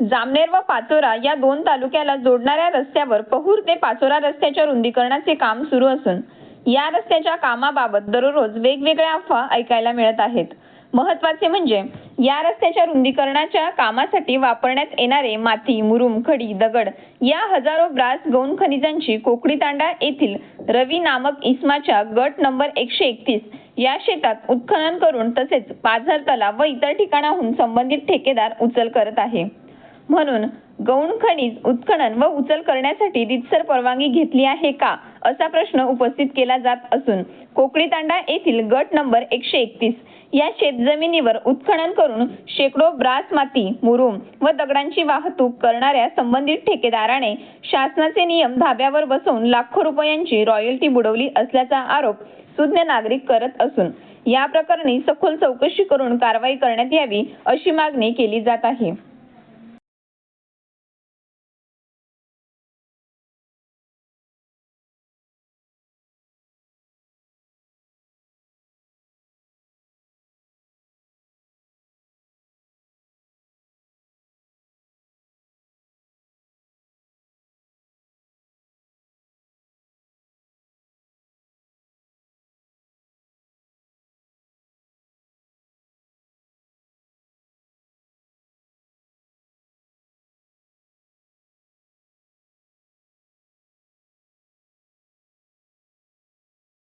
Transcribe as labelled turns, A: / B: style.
A: जामनेर व पाचोरा या दोन तालुक्याला जोडणाऱ्या रस्त्यावर पहूर ते पाचोरा रस्त्याच्या रुंदीकरणाचे काम सुरू असून या रस्त्याच्या कामाबाबत दररोज वेगवेगळ्या अफवा ऐकायला मिळत आहेत. महत्त्वाचे म्हणजे या रस्त्याच्या रुंदीकरणाच्या कामासाठी वापरण्यात येणारे माती मुरुम खडी दगड या हजारो ब्रास गौण खनिजांची कोकडी तांडा येथील रवी नामक इस्माच्या गट नंबर एकशे एकतीस या शेतात उत्खनन करून तसेच पाझर तलाव व इतर ठिकाणाहून संबंधित ठेकेदार उचल करत आहे. म्हणून गौण खनिज उत्खनन व उचल करण्यासाठी रितसर परवानगी घेतली आहे का? असा प्रश्न उपस्थित केला जात असून कोकळीतांडा येथील गट नंबर एकशे एकतीस या शेतजमिनीवर उत्खनन करून शेकडो ब्रास माती मुरुम व दगडांची वाहतूक करणाऱ्या संबंधित ठेकेदाराने शासनाचे नियम धाब्यावर बसवून लाखो रुपयांची रॉयल्टी बुडवली असल्याचा आरोप सुज्ञ नागरिक करत असून या प्रकरणी सखोल चौकशी करून कारवाई करण्यात यावी अशी मागणी केली जात आहे.